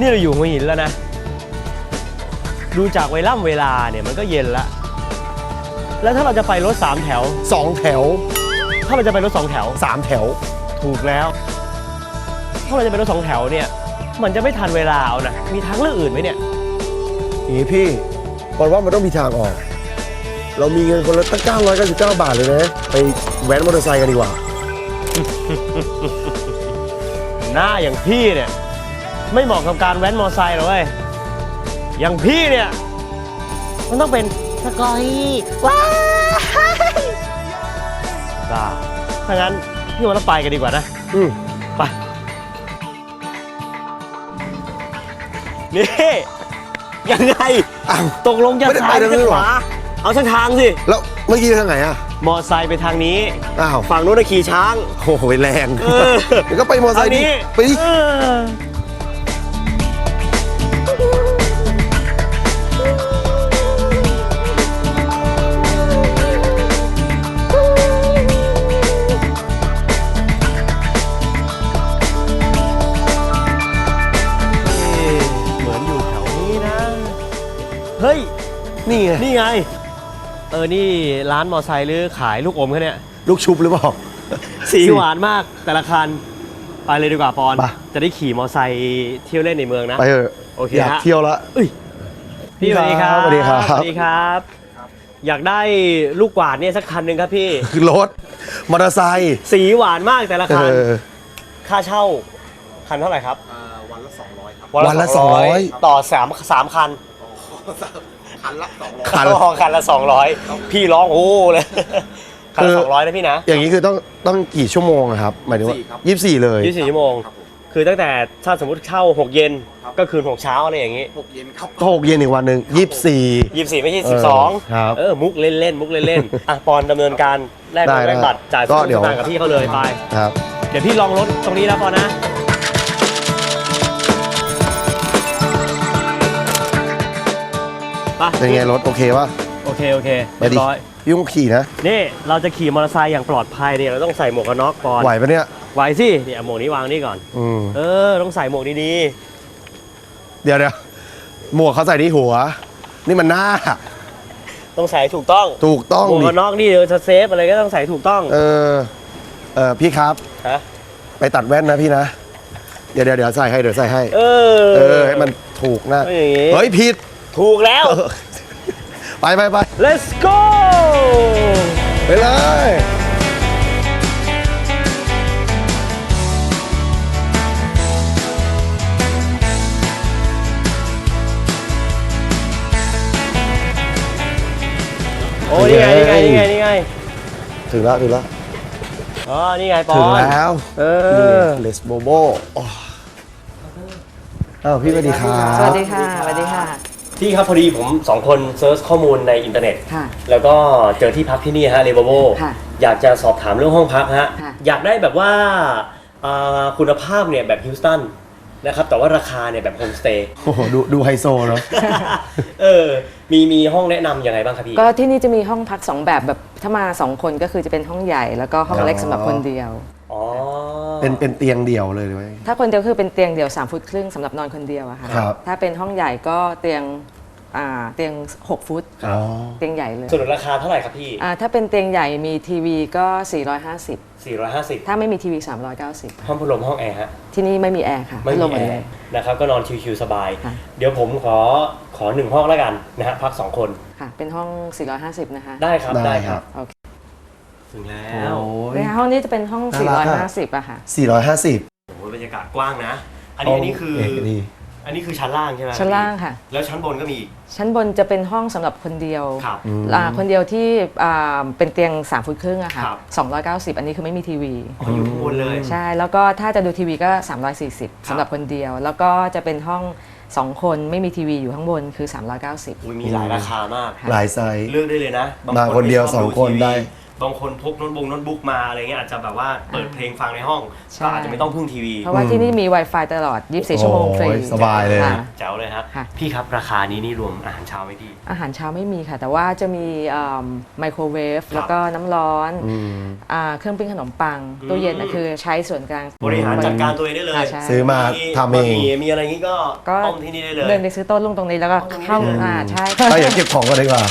บอลอืมนี่เราอยู่หัวหินแล้วนะ ดูจากเวล่ำเวลาเนี่ยมันก็เย็นละ แล้วถ้าเราจะไปรถสามแถว สองแถวถ้าเราจะไปรถสองแถว สามแถว ถูกแล้ว ถ้าเราจะไปรถสองแถวเนี่ย มันจะไม่ทันเวลาเอานะมีทางเลือกอื่นไหมเนี่ย อย่างนี้พี่บอลว่ามันต้องมีทางออก เรามีเงินคนละตั้ง999 บาทเลยนะ ไปแว้นมอเตอร์ไซค์กันดีกว่า หน้าอย่างพี่เนี่ย ไม่เหมาะกับการแว้นมอไซค์หรอกเว้ยอย่างพี่เนี่ย มันต้องเป็นสกอยว้ายบ้าถ้างั้นพี่ว่าเราไปกันดีกว่านะ อืมไป นี่ ยังไง อ้าว ตกลงจะไม่ได้ซ้ายหไปรือทางนู้นจะเหขรอ วาเอาสักทางสิ แล้วเมื่อกี้ทางไหนอะ มอไซค์ไปทางนี้ อ้าวฝั่งนู้นนะขี่ช้าง โอ้โหแรงเออ เดี๋ยวก็ไปมอเตอร์ไซทางค์ดินี้ไปดิ เออ เฮ้ย นี่ไงนี่ไง เออ นี่ร้านมอไซค์หรือขายลูกอมเขาเนี่ย ลูกชุบหรือเปล่า สีหวานมากแต่ละคัน ไปเลยดีกว่าปอน ไป จะได้ขี่มอไซค์เที่ยวเล่นในเมืองนะ ไปเถอะโอเคอยากฮะเที่ยวละ เอ้ยพี่สวัสดีครับสวัสดีครับ สวัสดีครับ อยากได้ลูกกวาดเนี่ยสักคันหนึ่งครับพี่ คือรถมอเตอร์ไซค์สีหวานมากแต่ละเอคัน อ ค่าเช่า คันเท่าไหร่ครับ วันละ 200 ครับวันละ200ต่อสามสามคัน คันละ200คัน อ๋อคันละสองร้อยพี่ร้องโอ้เลยคันคืละอสองร้อยนะพี่นะอย่างนี้คือต้องต้องกี่ชั่วโมงอะครับหมายถึงว่า24ครับยี่สิบสี่เลย ยี่สิบสี่ชั่วโมง ครับผมคือตั้งแต่ถ้าสมมติเช่าหกเย็นครับก็คืนหกเช้าอะไรอย่างนี้6เย็นครับ ก็หกเย็นอีกวันหนึ่งยี่สิบสี่ ยี่สี่ไม่ใช่เออสิบสองครับเออมุกเล่นเล่นๆมุกเล่นเล่นๆอะปอนดำเนินการแลกได้แลกบัตรจ่ายก็สเดี๋ยวตางค์กับพี่เขาเลยไป ครับ เดี๋ยวพี่ลองรถตรงนี้แล้วปอนนะ ไปเป็นไงรถโอเคปะโอเคโอเคไปเรียดิบร้อย ยุ่งขี่นะ นี่เราจะขี่มอเตอร์ไซค์อย่างปลอดภัยเนี่ยเราต้องใส่หมวกกันน็อกปอนไหวปะเนี่ยไหวสิเนี่ยหมวกนี้วางนี่ก่อน อืมเออต้องใส่หมวกดีเดี๋ยวเดี๋ยวหมวกเขาใส่ที่หัว นี่มันหน้า ๆต้องใส่ให้ถูกต้องถูกต้องหมวกดิกันน็อกนี่เดี๋ยวจะเซฟอะไรก็ต้องใส่ถูกต้องเออเออพี่ครับ ฮะไปตัดแว่นนะพี่นะ เดี๋ยวเดี๋ยวเดี๋ยวใส่ให้เดี๋ยวใส่ให้ เออเออให้มันถูกนะไม่อย่างงี้เฮ้ยผิด ถูกแล้วเออไปไปไป let's go ไปเลย โอ้นี่ไงนี่ไงนี่ไงนี่ไงถึงแล้วถึงแล้ว อ๋อนี่ไงปอถึงนแล้วเอนี่อเลสโบโบอ้าวพี่สวัสดีครับ สวัสดีค่ะ สวัสดีค่ะ พี่ครับพอดีผมสองคนเซิร์ชข้อมูลในอินเทอร์เน็ต ค่ะ แล้วก็เจอที่พักที่นี่ฮะเลเวโบค่ะอยากจะสอบถามเรื่องห้องพักฮะ ค่ะ อยากได้แบบว่าอ่าคุณภาพเนี่ยแบบฮิวสตันนะครับแต่ว่าราคาเนี่ยแบบโฮมสเตย์ โอ้โหดูดูไฮโซเนาะ เออ มีมีห้องแนะนำยังไงบ้างครับพี่ ก็ที่นี่จะมีห้องพักสองแบบแบบถ้ามาสองคนก็คือจะเป็นห้องใหญ่แล้วก็ห้องเล็กอ๋อสำหรับคนเดียว อ๋อเป็นเป็นเตียงเดี่ยวเลยหรือว่าถ้าคนเดียวคือเป็นเตียงเดี่ยว3ฟุตครึ่งสำหรับนอนคนเดียวอะค่ะ ครับ ถ้าเป็นห้องใหญ่ก็เตียงอ่าเตียง 6 ฟุต อ๋อ เตียงใหญ่เลยส่วนราคาเท่าไหร่ครับพี่ อ่าถ้าเป็นเตียงใหญ่มีทีวีก็ 450 450ถ้าไม่มีทีวี 390 ห้องพัดลมห้องแอร์ฮะที่นี่ไม่มีแอร์ค่ะไม่พัดลมีหมดแอเลย ร์นะครับก็นอนชิวๆสบาย ค่ะ เดี๋ยวผมขอขอหนึ่งห้องแล้วกันนะฮะพักสองคนค่ะ เป็นห้อง 450 นะคะ ได้ครับได้ได้คครัรับ บ โอเค ถึงแล้โอ้วยในห้องนี้จะเป็นห้อง น่ารักอะ 450อะค่ะสี่ร้อยห้าสิบโอ้โหบรรยากาศกว้างนะ อันนี้อันนี้คือดีอันนี้คือชั้นล่างใช่ไหมชั้นล่างค่ะ แล้วชั้นบนก็มีอีกชั้นบนจะเป็นห้องสำหรับคนเดียวครับ อ่าคนเดียวที่อ่าเป็นเตียง 3 ฟุตครึ่งอะค่ะ ครับ 290 อันนี้คือไม่มีทีวี อ๋ออยู่ข้างบนเลย ใช่ แล้วก็ถ้าจะดูทีวีก็ 340สำหรับคนเดียว แล้วก็จะเป็นห้อง 2 คนไม่มีทีวีอยู่ข้างบนคือ 390 อุ้ยมีหลายราคามากค่ะหลายไซส์ เลือกได้เลยนะมาคนเดียวไม่ชบสองคนทีวีได้ บางคนพกโน้ตบุ๊กโน้ตบุ๊กมาอะไรเงี้ยอาจจะแบบว่าเปิดเพลงฟังในห้องใช่ ก็อาจจะไม่ต้องพึ่งทีวี เพราะว่าที่นี่มี Wi-Fi ตลอด 24 ชั่วโมงฟรีโอ้ยสบายเลย ค่ะ แจ๋วเลยฮะค่ะ พี่ครับราคานี้นี่รวมอาหารเช้าไหมพี่ อาหารเช้าไม่มีค่ะ แต่ว่าจะมีไมโครเวฟแล้วก็น้ำร้อนอืม อ่าเครื่องปิ้งขนมปังตู้เย็นน่ะคือใช้ส่วนกลาง บริหารจัดการตัวเองได้เลยค่ะใช่ ซื้อมาทำเองบะหมี่มีอะไรงี้ก็ก็ต้มที่นี่ได้เลย เดินไปซื้อโต้นลุงตรงนี้แล้วก็เข้าอ่าใช่ถ้าอยากเก็บของก็ดีกว่า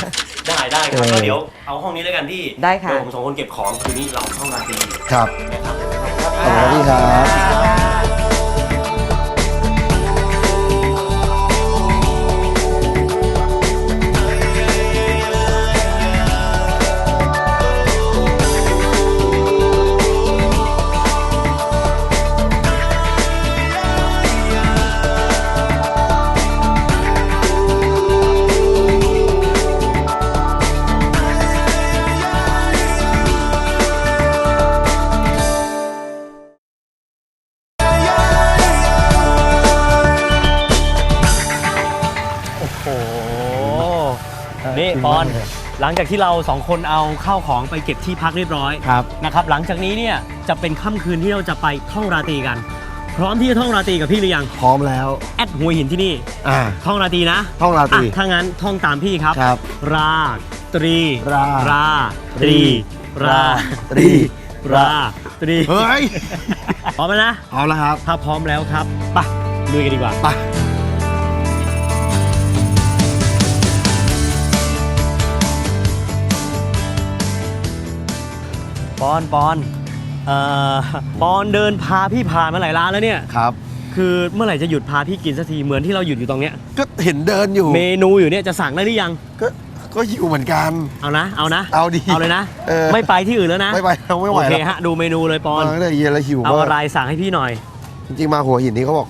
ได้ได้ครับเออก็เดี๋ยวเอาห้องนี้แล้วกันพี่ได้ค่ะ เดี๋ยวผมสองคนเก็บของคืนนี้เราเข้าราตรีครับนะครับ ขอบคุณพี่ครับ นี่ปอนหลังจากที่เราสองคนเอาข้าวของไปเก็บที่พักเรียบร้อยครับ นะครับหลังจากนี้เนี่ยจะเป็นค่ำคืนที่เราจะไปท่องราตรีกัน พร้อมที่จะท่องราตรีกับพี่หรือยังพร้อมแล้วแอดหัวหินที่นี่อ่า ท่องราตรีนะท่องราตรีอะถ้างั้นท่องตามพี่ครับ ครับราตรีราราตรีราตรี ราตรีเฮ้ยพร้อมไหมนะ เอาแล้วครับ ถ้าพร้อมแล้วครับไปลุยกันดีกว่าไป ปอนปอนเอ่อปอนเดินพาพี่ผ่านมาหลายร้านแล้วเนี่ย ครับ คือเมื่อไหร่จะหยุดพาพี่กินสักทีเหมือนที่เราหยุดอยู่ตรงเนี้ย ก็เห็นเดินอยู่ เมนูอยู่เนี่ยจะสั่งได้หรือยัง ก็ก็หิวเหมือนกัน เอานะ เอานะ เอาดิเอาเลยนะ เออ ไม่ไปที่อื่นแล้วนะไม่ไปเราไม่ไหวโอเคแล้วฮะดูเมนูเลยปอน มาตั้งแต่เย็นแล้วหิวเอามากอะไรสั่งให้พี่หน่อย จริงๆมาหัวหินนี่เขาบอก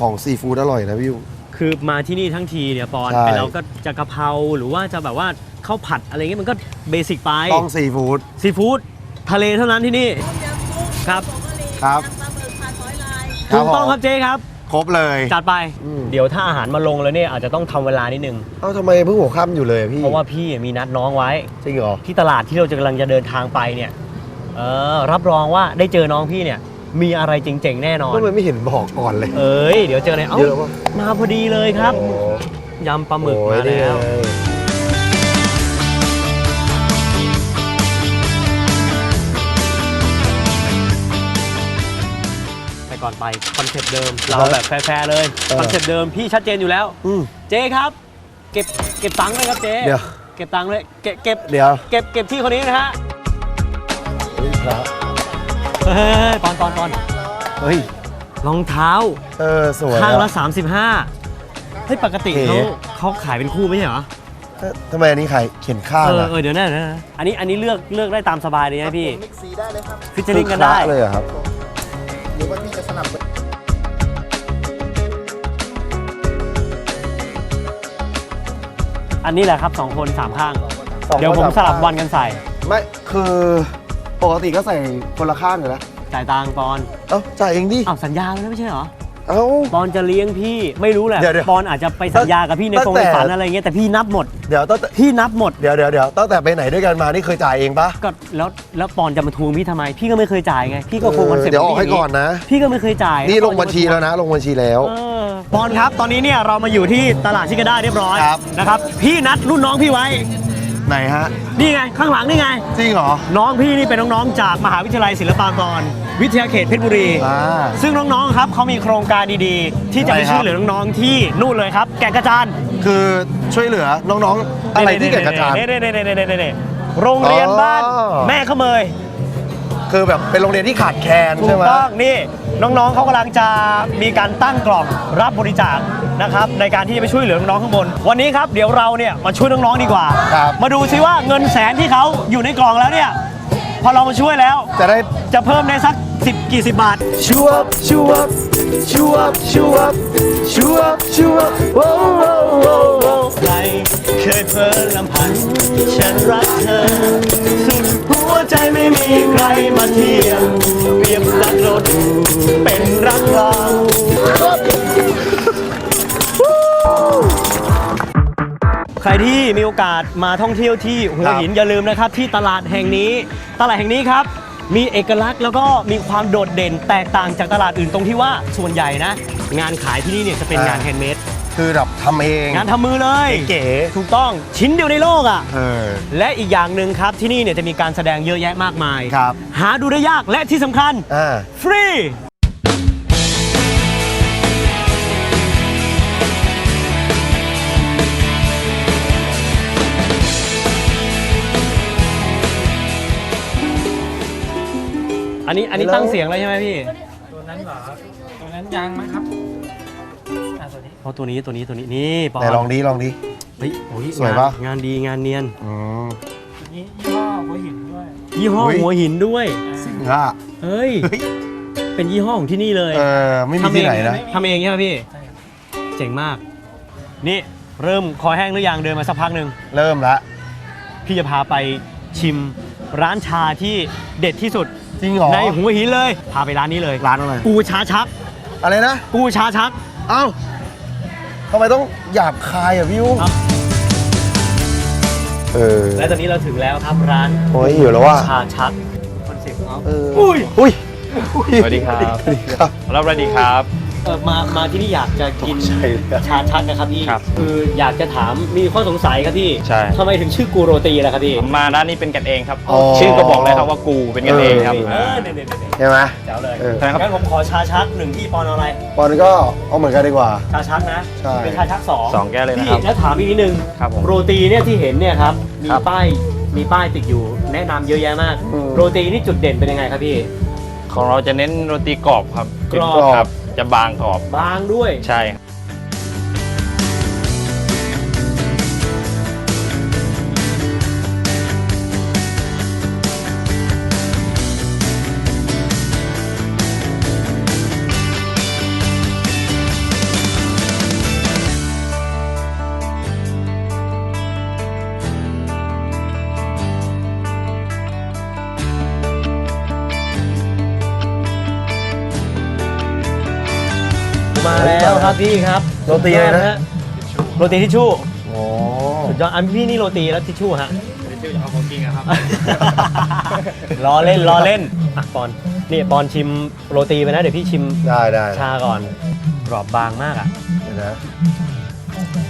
ของซีฟู้ดอร่อยนะพี่ยู คือมาที่นี่ทั้งทีเนี่ยปอนใช่ ไปเราก็จะกะเพราหรือว่าจะแบบว่าข้าวผัดอะไรเงี้ยมันก็เบสิกไปต้องซีฟู้ดซีฟู้ด ทะเลเท่านั้นที่นี่ครับ ครับถูกต้องผม ครับเจ๊ครับ ครบเลย จัดไป อืม เดี๋ยวถ้าอาหารมาลงแล้วเนี่ยอาจจะต้องทำเวลานิดนึง เอ้าทำไมเพิ่งหัวค่ำอยู่เลยอะพี่เพราะว่าพี่มีนัดน้องไว้ จริงเหรอ ที่ตลาดที่เราจะกำลังจะเดินทางไปเนี่ยเออรับรองว่าได้เจอน้องพี่เนี่ย มีอะไรเจ๋งๆแน่นอน ทำไมไม่เห็นบอกก่อนเลย เอ้ย เดี๋ยวเจอเลยเอ้าเยอะปะ มาพอดีเลยครับโอ้ยำปลาหมึกโอ้มายแล้ว นี่ไง ไปคอนเซ็ปต์เดิม เราแบบแฟร์ๆเลยคอนเซ็ปต์เดิมพี่ชัดเจนอยู่แล้ว อืม เจ๊ครับ เก็บเก็บตังค์เลยครับเจ๊เดี๋ยว เก็บตังค์เลยเก็บเก็บเดี๋ยวเก็บเก็บที่คนนี้นะฮะเฮ้ยพระเฮ้ยปอนปอนปอนเฮ้ยรองเท้าเออสวยข้างละอะ 35เฮ้ยปกติเก๋ เขาเขาขายเป็นคู่ไม่ใช่เหรอเอ๊ะทำไมอันนี้ใครเขียนข้างเอออะเออเดี๋ยวนะเดี๋ยวนะอันนี้อันนี้เลือกเลือกได้ตามสบายเลยนะพี่มิกซีได้เลยครับฟิชเชอริงกันได้คือคละเลยเหรอครับหรือ ว่าพี่จะสนับอันนี้แหละครับสองคนสามข้างสองคนเดี๋ยวผมสามสลับข้างวันกันใส่ไม่คือปกติก็ใส่คนละข้างอยู่แล้วจ่ายตังค์ปอน เอ้าจ่ายเองดิอ้าวสัญญาไว้แล้วไม่ใช่เหรอ เอ้า ปอนจะเลี้ยงพี่ไม่รู้แหละเดี๋ยวเดี๋ยว ปอนอาจจะไปสัญญากับพี่ในตั้งตรงแต่ในฝันอะไรเงี้ยแต่พี่นับหมด เดี๋ยวตั้งแต่พี่นับหมด เดี๋ยวเดี๋ยวเดี๋ยวตั้งแต่ไปไหนด้วยกันมานี่เคยจ่ายเองปะก็แล้วแล้วปอนจะมาทวงพี่ทำไม พี่ก็ไม่เคยจ่ายไง พี่ก็คงคอนเซ็ปต์เดี๋ยวออกให้ก่อนนะ พี่ก็ไม่เคยจ่ายนี่ลงบัญชีแล้วนะ ลงบัญชีแล้ว เออปอนครับ ตอนนี้เนี่ยเรามาอยู่ที่ตลาดชิคาด้าเรียบร้อยครับ นะครับ พี่นัดรุ่นน้องพี่ไว้ ไหนฮะ นี่ไง ข้างหลังนี่ไง จริงเหรอ น้องพี่นี่เป็นน้องๆ จากมหาวิทยาลัยศิลปากร วิทยาเขตเพชรบุรี อ่า ซึ่งน้องๆ ครับเขามีโครงการดีๆ ที่จะไปอะไรครับ ช่วยเหลือน้องๆ ที่นู่นเลยครับ แก่งกระจานคือช่วยเหลือน้องๆ อะไรที่เกิดกระจาย เน่ๆๆๆๆๆโรงเรียนบ้านอ๋อ แม่ขเมย คือแบบเป็นโรงเรียนที่ขาดแคลนถูใช่กไหม ต้องนี่ น้องๆเขากำลังจะมีการตั้งกล่องรับบริจาคนะครับในการที่จะไปช่วยเหลือน้องๆข้างบน วันนี้ครับเดี๋ยวเราเนี่ยมาช่วยน้องๆดีกว่า ครับ มาดูซิว่าเงินแสนที่เขาอยู่ในกล่องแล้วเนี่ยพอเรามาช่วยแล้วจะได้จะเพิ่มได้สัก10กี่สิบบาท ชูอัพชูอัพชูอัพชูอัพชูอัพชูอัพโอ้โหโอ้โหใครเคยเพลินลำพัน ฉันรักเธอสุดหัว ใจไม่มีใครมาเทียมเปรียบรักรถเป็นรักเราคใครที่มีโอกาสมาท่องเที่ยวที่หัวหินอย่าลืมนะครับ ที่ตลาดแห่งนี้ ตลาดแห่งนี้ครับ มีเอกลักษณ์แล้วก็มีความโดดเด่นแตกต่างจากตลาดอื่นตรงที่ว่าส่วนใหญ่นะ งานขายที่นี่เนี่ยจะเป็นงานแฮนด์เมด คือแบบทำเองงานทำมือเลยเก๋ถูกต้องชิ้นเดียวในโลกอะเออ และอีกอย่างหนึ่งครับที่นี่เนี่ยจะมีการแสดงเยอะแยะมากมายครับ หาดูได้ยากและที่สำคัญอ่า ฟรี อันนี้อันนี้แล้วตั้งเสียงแล้วใช่ไหมพี่ ตัวนั้นเหรอตัวนั้นยังมั้งครับอะตัวนี้ เพราะตัวนี้ตัวนี้ตัวนี้นี่ปอไหนลองดีลองดีเฮ้ยโอ้ยสวยปะ งานงานดีงานเนียน อืมตัวนี้ยี่ห้อหัวหินด้วยยี่ห้อเฮ้ย หัวหินด้วย อะเฮ้ย เป็นยี่ห้อของที่นี่เลยเออ ไม่มีที่ไหนนะ ทำเองใช่ไหมพี่ ใช่ครับเจ๋งมาก นี่เริ่มคอแห้งหรือยังเดินมาสักพักหนึ่ง เริ่มละ พี่จะพาไปชิมร้านชาที่เด็ดที่สุด จริงเหรอ ในหัวหินเลย พาไปร้านนี้เลย ร้านอะไร กูชาชัก อะไรนะ กูชาชัก เอ้า ทำไมต้องหยาบคายอะพี่อุ้มครับ เออและตอนนี้เราถึงแล้วครับร้านโอ้ยหิวแล้วว่ะชาชักคอนเซ็ปต์เขาเอออุ้ยอุ้ยสวัสดีครับ สวัสดีครับ รับสวัสดีครับ เออมามาที่นี่อยากจะกินตกใจเลยอะชาชักนะครับพี่ครับคืออยากจะถามมีข้อสงสัยครับพี่ใช่ ทำไมถึงชื่อกูโรตีล่ะครับพี่มาร้านนี้เป็นกันเองครับ อ๋อชื่อก็บอกเลยครับว่ากูเป็นกันเองครับ เออเนี่ยเนี่ยเนี่ยใช่ไหม แจ๋วเลยเออใช่ครับงั้นผมขอชาชักหนึ่งที่ปอนเอาอะไร ปอนก็เอาเหมือนกันดีกว่า ชาชักนะใช่ เป็นชาชักสองสองแก้วเลยนะพี่ครับแล้วถามอีกนิดนึงครับผมโรตีเนี่ยที่เห็นเนี่ยครับมีครับ ป้ายมีป้ายติดอยู่ แนะนำเยอะแยะมาก อืม โรตีนี่จุดเด่นเป็นยังไงครับพี่ ของเราจะเน้นโรตีกรอบครับกรอบ ครับ จะบางกรอบ บางด้วย ใช่ครับ พี่ครับโรตีอะไรนะ โรตีทิชชู่โอ้สุดยอดอันพี่นี่โรตีแล้วทิชชู่ฮะชื่อเอาของกินครับ ล้อเล่นล้อเล่นอะปอนนี่ปอนชิมโรตีไปนะ เดี๋ยวพี่ชิมได้ได้ชาก่อนกรอบบางมากอะเดี๋ยวนะ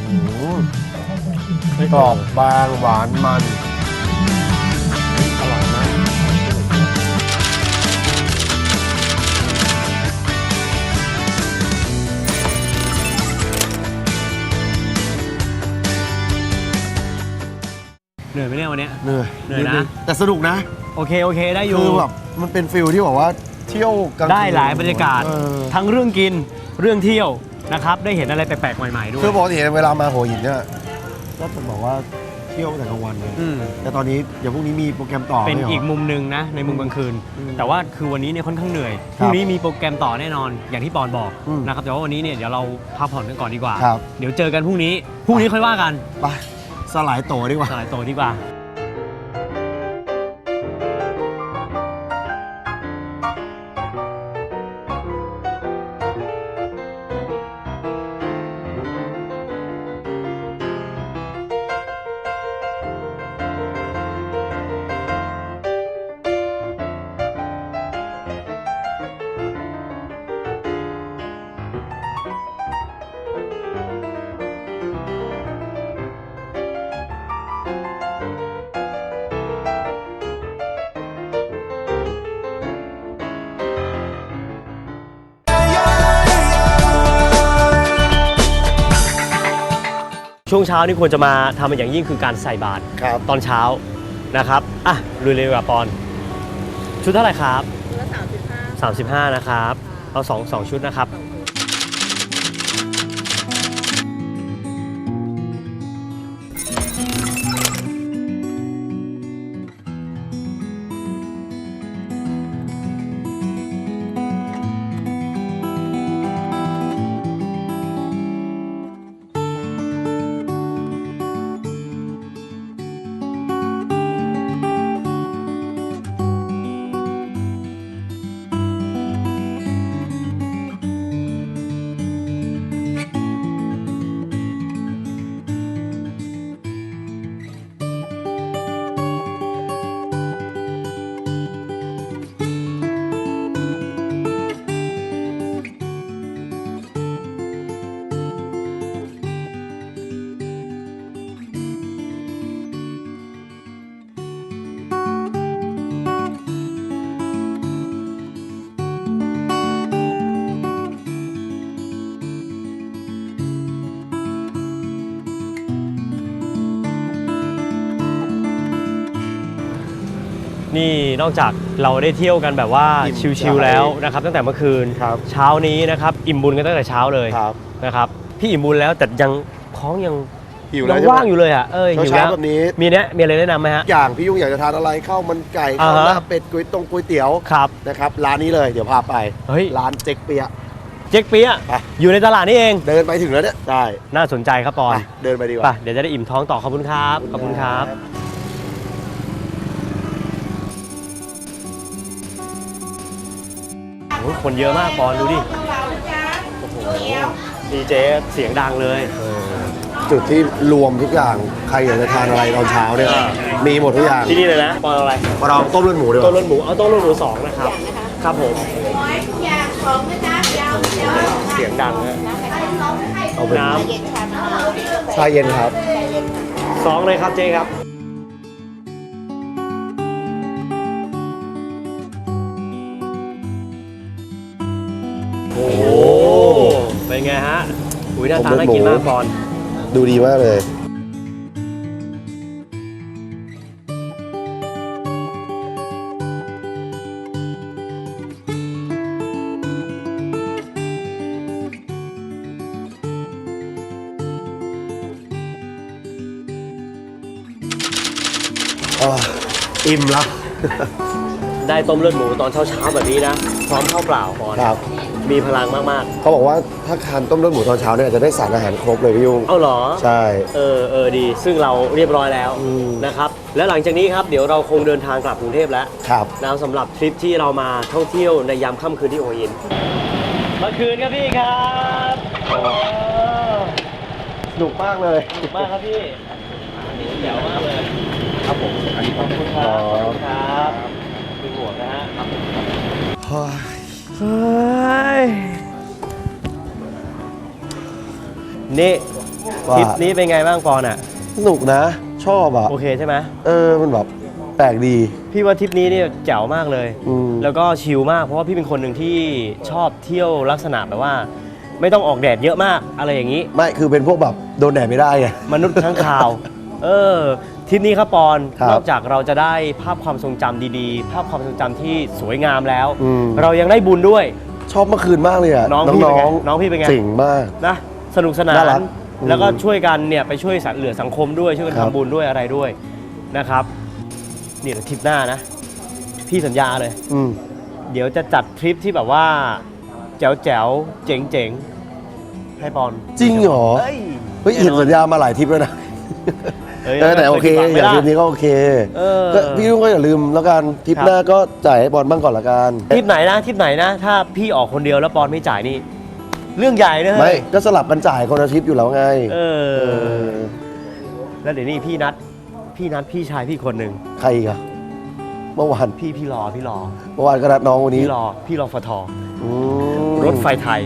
อืมกรอบบางหวานมัน เหนื่อยไหมเนี่ยวันเนี้ย เหนื่อยเหนื่อยนะดแต่สนุกนะ โอเคโอเคได้อยู่ คือแบบมันเป็นฟิลที่แบบว่าเที่ยวกลางคืนได้หลายบรรยากาศ เออทั้งเรื่องกินเรื่องเที่ยวนะครับ ได้เห็นอะไรแปลกๆใหม่ๆด้วยคือปกติเวลามาหัวหินเนี่ยก็จะบอกว่าเที่ยวแต่กลางวันเลยอืมแต่ตอนนี้เดี๋ยวพรุ่งนี้มีโปรแกรมต่อเป็นไหร อีกมุมหนึ่งนะ ในมุมกลางคืน อืมแต่ว่าคือวันนี้เนี่ยค่อนข้างเหนื่อยพครับรุ่งนี้มีโปรแกรมต่อแน่นอน อย่างที่ปอนบอกอืมนะครับแต่ว่าวันนี้เนี่ยเดี๋ยวเราพักผ่อนกันก่อนดีกว่า ครับ เดี๋ยวเจอกันพรุ่งนี้พรุ่งนี้ค่อยว่ากัน ไป สลายโตดีกว่า สลายโตดีกว่า วงเช้านี่ควรจะมาทำเป็นอย่างยิ่งคือการใส่บาตรครับตอนเช้านะครับอะลุยเลยดีกว่าปอน ชุดเท่าไหร่ครับ35 นะครับ เอาสองสองชุดนะครับ นี่นอกจากเราได้เที่ยวกันแบบว่าอิ่มชิลใจๆแล้วนะครับตั้งแต่เมื่อคืนครับเช้านี้นะครับอิ่มบุญกันตั้งแต่เช้าเลยครับ นะครับพี่อิ่มบุญแล้วแต่ยังท้องยังหิวยัแล้วงใช่ไหม ว่างอยู่เลยอะเออหิวเช้าแล้วๆแบบนี้ มีเนี้ยมีอะไรแนะนำไหมฮะ อย่างพี่ยุ่งอยากจะทานอะไรข้าวมันไก่ข้าวอ่าหฮะ น้าเป็ดก๋วยตงก๋วยเตี๋ยวครับ นะครับร้านนี้เลยเดี๋ยวพาไป เฮ้ย ร้านเจ๊กเปียะ เจ๊กเปียะไป อยู่ในตลาดนี่เองเดินไปถึงแล้วเนี่ยได้น่าสนใจครับปอน ไปเดินไปดีกไปว่าเดี๋ยวจะได้อิ่มท้องต่อขอบคุณครับ ขอบคุณครับโคนเยอะมากปอนดูดิโอ้โหดีเจเสียงดังเลย จุดที่รวมทุกอย่างใครอยากจะทานอะไรตอนเช้าเนี่ยอ่า มีหมดทุกอย่างที่นี่เลยนะปอนอะไรเราต้มเลือดหมูดีกต้ว่านรสหมูเอาต้นรสหมูสองนะครับครับผมไม้ทุกอย่างของนะจ๊ะเดี๋ยวเดี๋ยวเสียงดังฮะเอาเป็นน้เย็นชาน้ำชาเย็นครับำสองเลยครับเจ๊ครับ เป็นไงฮะอุ้ยหน้าตาน่ากินมากปอนดูดีมากเลยอ่าอิ่มละ ได้ต้มเลือดหมูตอนเช้าๆแบบนี้นะ พร้อมข้าวเปล่าปอน ครับ มีพลังมากเขาบอกว่าถ้าทานต้มเลือดหมูตอนเช้าเนี่ยจะได้สารอาหารครบเลยพี่ยุ่งๆ เอาเหรอ ใช่ เออเออดี ซึ่งเราเรียบร้อยแล้วอืม นะครับ แล้วหลังจากนี้ครับ เดี๋ยวเราคงเดินทางกลับกรุงเทพแล้ว ครับ นะสำหรับทริปที่เรามาท่องเที่ยวในยามค่ำคืนที่หัวหินเมื่อคืนครับพี่ครับเออสนุกมากเลย สนุกมากครับพี่เจ๋วมากเลยครับผมขอบคุณครับขอบคุณครับเป็นหมวกนะฮะ เฮ้ย นี่ว่า ทริปนี้เป็นไงบ้างปอนอะ สนุกนะ ชอบอะ โอเคใช่ไหมเออ มันแบบแปลกดี พี่ว่าทริปนี้เนี่ยแจ๋วมากเลย อืม แล้วก็ชิลมากเพราะว่าพี่เป็นคนหนึ่งที่ชอบเที่ยวลักษณะแบบว่า ไม่ต้องออกแดดเยอะมากอะไรอย่างนี้ ไม่ คือเป็นพวกแบบ โดนแดดไม่ได้ไง มนุษย์ทั้างข่าว เออทริปนี้ครับปอนครับนอกจากเราจะได้ภาพความทรงจำดีๆ ภาพความทรงจำที่สวยงามแล้ว อืม เรายังได้บุญด้วย ชอบเมื่อคืนมากเลยอะน้องพี่เป็นไงๆน้องพี่เป็นไง เจ๋งมาก นะสนุกสนาน่ารันกอืมแล้วก็ช่วยกันเนี่ยไปช่วยสังเหลือสังคมด้วยช่วยกันครับ ทำบุญด้วยอะไรด้วยนะครับนี่แหละทริปหน้านะ พี่สัญญาเลย อืม เดี๋ยวจะจัดทริปที่แบบว่า แจ๋วแจ๋วๆเจ๋งเจ๋งๆให้ปอนจริงเหรอ เฮ้ยเฮ้ยเห็นสัญญามาหลายทริปแล้วนะ เฮ้ยเออแต่โอเคไม่อได้ย่างทริปนี้ก็โอเคเออ ก็พี่ลุงก็อย่าลืมแล้วกันทริปครับหน้าก็จ่ายให้บอลบ้างก่อนละกันทริปไหนนะทริปไหนนะ ถ้าพี่ออกคนเดียวแล้วปอนไม่จ่ายนี่ เรื่องใหญ่นะไม่เฮ้ยก็สลับกันจ่ายคนละทริปอยู่แล้วไงเอเออ อแล้วเดี๋ยวนี้พี่นัด พี่นัดพี่ชายพี่คนหนึ่งใครอีกอะเมื่อวานพี่พี่รอพี่รอ เมื่อวานก็นัดน้องวันนี้พี่รอพี่รอฟทอืมรถไฟไทย